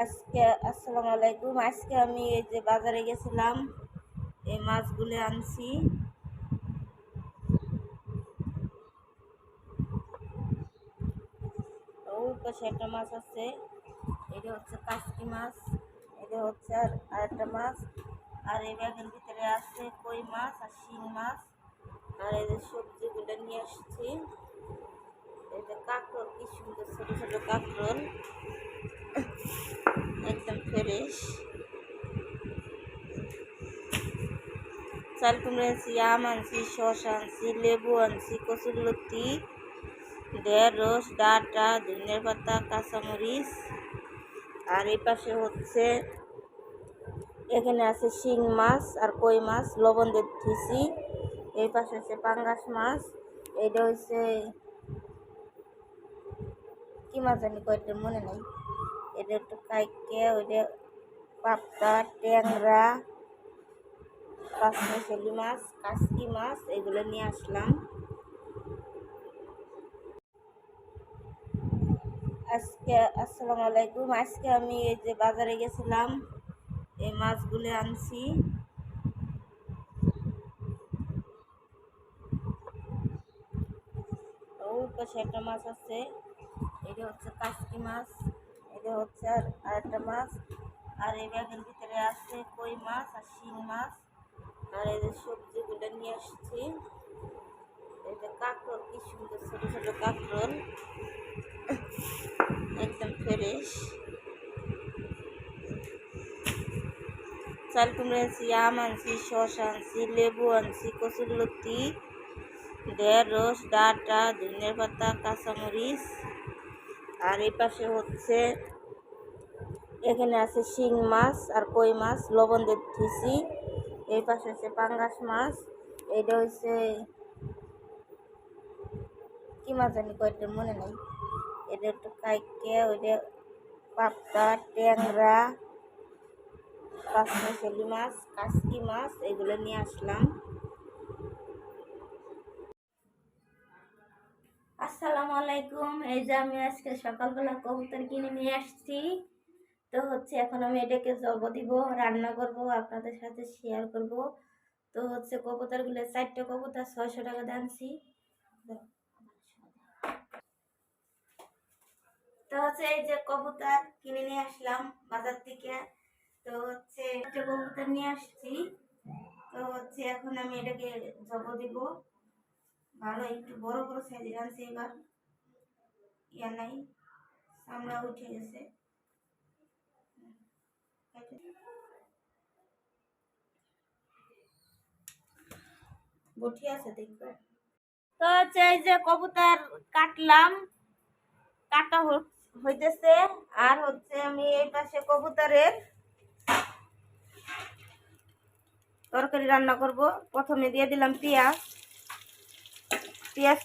আজকে আসসালামু আলাইকুম। আজকে আমি এই যে বাজারে গেছিলাম, এই মাছগুলো আনছি। ওই পাশে একটা মাছ আছে। এটা হচ্ছে কাসকি মাছ, এটা হচ্ছে আর আরেকটা মাছ। আর এই ব্যাগের ভিতরে আছে কই মাছ আর শিং মাছ। আর এই যে সবজিগুলো নিয়ে আসছি। এই যে কাঁকড় কি সুন্দর ছোট ছোট কাঁকড় ফ্রেশ চাল কুমড়ো আনছি, আম আনছি, শসা আনছি, লেবু আনছি কচুর লতি ঢেঁড়স, ডাঁটা ধনিয়ার পাতা, কাঁচামরিচ। আর এই পাশে হচ্ছে, এখানে আছে শিং মাছ আর কই মাছ, লবণ দিয়ে ধুইছি এই পাশে হচ্ছে পাঙ্গাস মাছ এটা হচ্ছে, কি মাছ জানি কয়টা মনে নেই। এটা একটু কাইকে ওইটা পাপ্তা ট্যাংরা পাঁচমিশালি মাছ কাসকি মাছ এগুলো নিয়ে আসলাম আজকে আসসালামু আলাইকুম আজকে আমি এই যে বাজারে গেছিলাম এই মাছগুলো আনছি ওই পাশে একটা মাছ আছে এটা হচ্ছে কাসকি মাছ এটা হচ্ছে আর আরেকটা মাছ। আর এই ব্যাগের ভিতরে আছে কই মাছ আর শিং মাছ। আর এই যে সবজিগুলো নিয়ে আসছি। যে কাঁকড় কি সুন্দর ছোট ছোট কাঁকড় একদম ফ্রেশ চাল কুমড়ো আনছি, আম আনছি, শসা আনছি, লেবু আনছি কচুর লতি ঢেঁড়স, ডাটা ধনিয়ার পাতা, কাঁচামরিচ। আর এই পাশে হচ্ছে এখানে আছে শিং মাছ আর কই মাছ, লবণ দিয়ে ধুইছি এই পাশে হচ্ছে পাঙ্গাস মাছ, এইটা হচ্ছে কি মাছ জানি কয়টা মনে নেই। এটা একটু কাইকে ওইটা পাপ্তা ট্যাংরা পাঁচমিশালি মাছ, কাসকি মাছ, এগুলো নিয়ে আসলাম। আলাইকুম। এই যে আমি আজকে সকালবেলা কবুতর কিনে নিয়ে আসছি। তো হচ্ছে এখন আমি এটাকে জব দিব, রান্না করব, আপনাদের সাথে শেয়ার করব। তো হচ্ছে কবুতরগুলো চারটে কবুতর ছয়শো টাকা দানছি তো হচ্ছে এই যে কবুতর কিনে নিয়ে আসলাম বাজার থেকে। তো হচ্ছে কবুতর নিয়ে আসছি। তো হচ্ছে এখন আমি এটাকে জব দিব। ভালো, একটু বড় বড় সাইজের আনছি এবার। ইয়া নাই, চামড়া উঠে গেছে। আছে দেখবে। তো হচ্ছে এই যে কবুতর কাটলাম, কাটা হইতেছে, আর হচ্ছে আমি এই পাশে কবুতরের তরকারি রান্না করব। প্রথমে দিয়ে দিলাম পেঁয়াজ। পেঁয়াজ